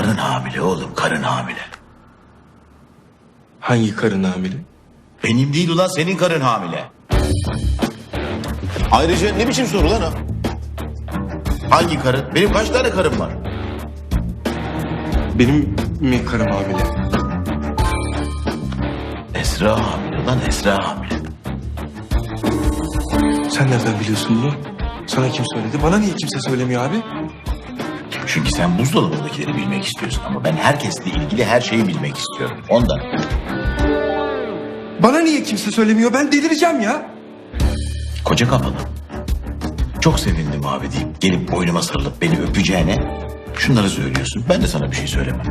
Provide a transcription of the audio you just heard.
Karın hamile oğlum karın hamile. Hangi karın hamile? Benim değil ulan senin karın hamile. Ayrıca ne biçim soru lan o? Hangi karın? Benim kaç tane karım var? Benim mi karım hamile? Esra hamile lan Esra hamile. Sen nereden biliyorsun bunu? Sana kim söyledi? Bana niye kimse söylemiyor abi? Çünkü sen buzdolabındakileri bilmek istiyorsun ama ben herkesle ilgili her şeyi bilmek istiyorum. Ondan. Bana niye kimse söylemiyor? Ben delireceğim ya. Koca kafalı. Çok sevindim abi deyip gelip boynuma sarılıp beni öpeceğine şunları söylüyorsun. Ben de sana bir şey söylemem.